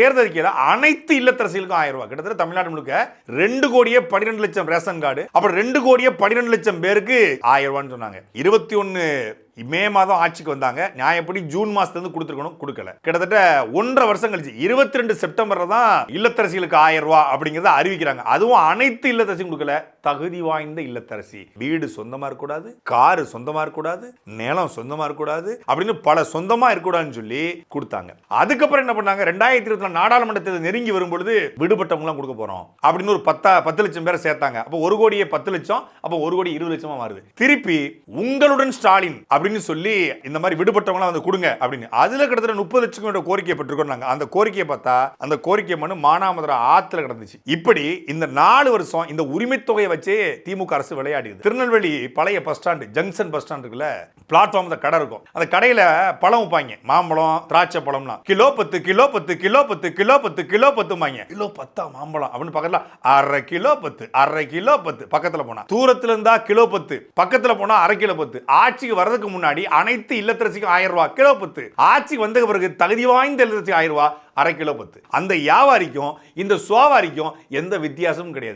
தேர்தல் அனைத்து இல்லத்தரசிகளுக்கும் ஆயிரம் ரூபாய். கிட்டத்தட்ட தமிழ்நாடு முழுக்க ரெண்டு கோடியே பன்னிரெண்டு லட்சம் ரேஷன் கார்டு அப்புறம் ரெண்டு கோடியே பன்னிரெண்டு லட்சம் பேருக்கு ஆயிரம் ரூபான்னு சொன்னாங்க. இருபத்தி ஒன்னு மே மாதம் ஆட்சிக்கு வந்தாங்க. நியாயப்படி ஜூன் மாசத்துலேருந்து கொடுத்துருக்கணும்? கொடுக்கல. கிட்டத்தட்ட ஒன்றரை வருஷம் கழிச்சு இருபத்தி ரெண்டு செப்டம்பர்ல தான் இல்லத்தரசிகளுக்கு ஆயிரம் ரூபா அப்படிங்கிறத அறிவிக்கிறாங்க. அதுவும் அனைத்து இல்லத்தரசியும் கொடுக்கல. தகுதி வாய்ந்த இல்லத்தரசி. வீடு சொந்தமாக இருக்கக்கூடாது காரு சொந்தமாக இருக்கக்கூடாது நிலம் சொந்தமாக இருக்கக்கூடாது அப்படின்னு பல சொந்தமாக இருக்கக்கூடாதுன்னு சொல்லி கொடுத்தாங்க. அதுக்கப்புறம் என்ன பண்ணாங்க? ரெண்டாயிரத்தி இருபத்தி நாலு நாடாளுமன்ற தேர்தல் நெருங்கி வரும்பொழுது விடுபட்டவங்களாம் கொடுக்க போகிறோம் அப்படின்னு ஒரு பத்தா பத்து லட்சம் பேரை சேர்த்தாங்க. அப்போ ஒரு கோடியே பத்து லட்சம் அப்போ ஒரு கோடி இருபது லட்சமாக மாறுது. திருப்பி உங்களுடன் ஸ்டாலின் அப்படி அப்படின்னு சொல்லி இந்த மாதிரி விடுபட்டவங்களாம் வந்து கொடுங்க அப்படின்னு. அதுல கிட்டத்தட்ட முப்பது லட்சம் கோடி கோரிக்கை பெற்றுக்கொண்டாங்க அந்த கோரிக்கையை பார்த்தா அந்த கோரிக்கை மனு மானாமதுரை ஆத்துல கிடந்துச்சு. இப்படி இந்த நாலு வருஷம் இந்த உரிமை தொகையை வச்சே திமுக அரசு விளையாடிது திருநெல்வேலி பழைய bus stand junction bus stand இருக்குல்ல பிளாட்ஃபார்ம் அந்த கடை இருக்கும். அந்த கடையில பழம் வைப்பாங்க. மாம்பழம் திராட்சை பழம்லாம். கிலோ பத்து கிலோ பத்து கிலோ பத்து கிலோ பத்து கிலோ பத்துமாங்க கிலோ பத்தா மாம்பழம் அப்படின்னு பக்கத்துல அரை கிலோ பத்து அரை கிலோ பத்து பக்கத்துல போனா. தூரத்துல இருந்தா கிலோ பத்து பக்கத்துல போனா அரை கிலோ பத்து. ஆட்சிக்கு வர்றதுக்கு முன்னாடி அனைத்து இல்லத்தரசிக்கும் ஆயிரம் ரூபாய் கிலோ பத்து. ஆட்சிக்கு வந்த பிறகு தகுதி வாய்ந்த இல்லத்தரசி ஆயிரம் ரூபாய் அரை கிலோ பத்து. அந்த வியாபாரிக்கும் இந்த சுவாவாரிக்கும் எந்த வித்தியாசமும் கிடையாது.